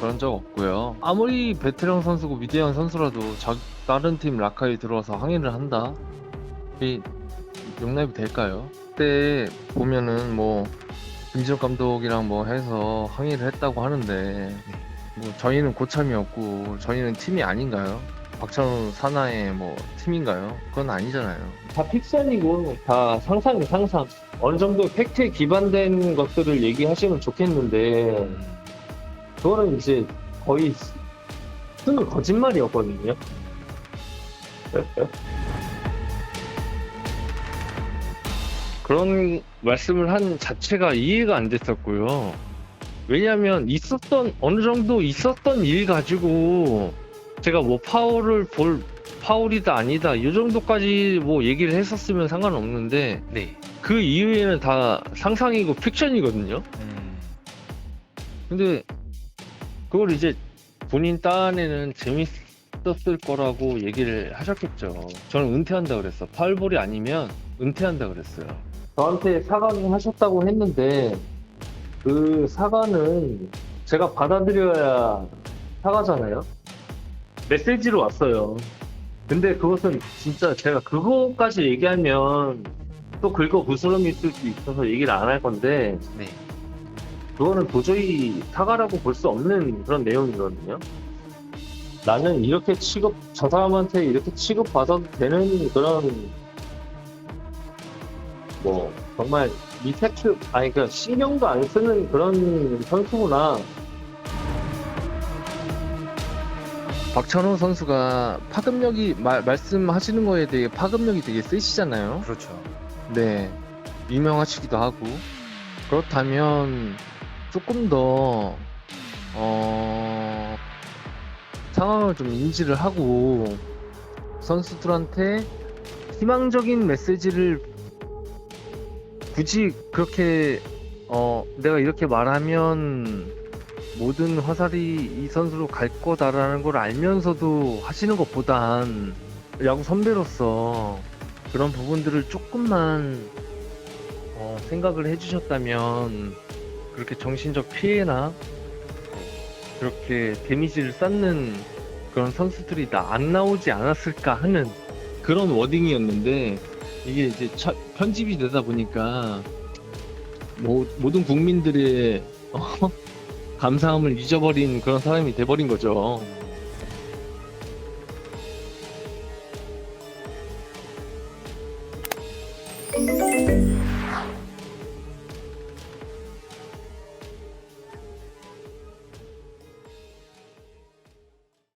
그런 적 없고요. 아무리 베테랑 선수고 위대한 선수라도 자, 다른 팀 라카에 들어와서 항의를 한다? 이 용납이 될까요? 그때 보면은 뭐 김진욱 감독이랑 뭐 해서 항의를 했다고 하는데 뭐 저희는 고참이었고 저희는 팀이 아닌가요? 박찬호 사나의 뭐 팀인가요? 그건 아니잖아요. 다 픽션이고 다 상상이 상상. 어느 정도 팩트에 기반된 것들을 얘기하시면 좋겠는데 그거는 이제 거의 쓰는 거짓말이었거든요. 그런 말씀을 한 자체가 이해가 안 됐었고요. 왜냐하면 있었던 어느 정도 있었던 일 가지고 제가 뭐 파울을 볼 파울이다 아니다 이 정도까지 뭐 얘기를 했었으면 상관없는데 네. 그 이후에는 다 상상이고 픽션이거든요. 음. 근데 그걸 이제 본인 딴에는 재밌었을 거라고 얘기를 하셨겠죠. 저는 은퇴한다 그랬어. 파울볼이 아니면 은퇴한다 그랬어요. 저한테 사과를 하셨다고 했는데 그 사과는 제가 받아들여야 사과잖아요. 메시지로 왔어요. 근데 그것은 진짜 제가 그거까지 얘기하면 또 긁어 부스럼이 있을 수 있어서 얘기를 안 할 건데 네. 그거는 도저히 사과라고 볼 수 없는 그런 내용이거든요. 나는 이렇게 취급, 저 사람한테 이렇게 취급받아도 되는 그런, 뭐, 정말 미세트, 아니, 그 신경도 안 쓰는 그런 선수구나. 박찬호 선수가 파급력이 마- 말씀하시는 거에 대해 파급력이 되게 세시잖아요. 그렇죠. 네, 유명하시기도 하고 그렇다면 조금 더 어, 상황을 좀 인지를 하고 선수들한테 희망적인 메시지를 굳이 그렇게 어, 내가 이렇게 말하면 모든 화살이 이 선수로 갈 거다라는 걸 알면서도 하시는 것보단 야구 선배로서 그런 부분들을 조금만 어, 생각을 해주셨다면 그렇게 정신적 피해나 그렇게 데미지를 쌓는 그런 선수들이 다안 나오지 않았을까 하는 그런 워딩이었는데 이게 이제 차- 편집이 되다 보니까 모, 모든 국민들의 어, 감사함을 잊어버린 그런 사람이 돼버린 거죠. 음.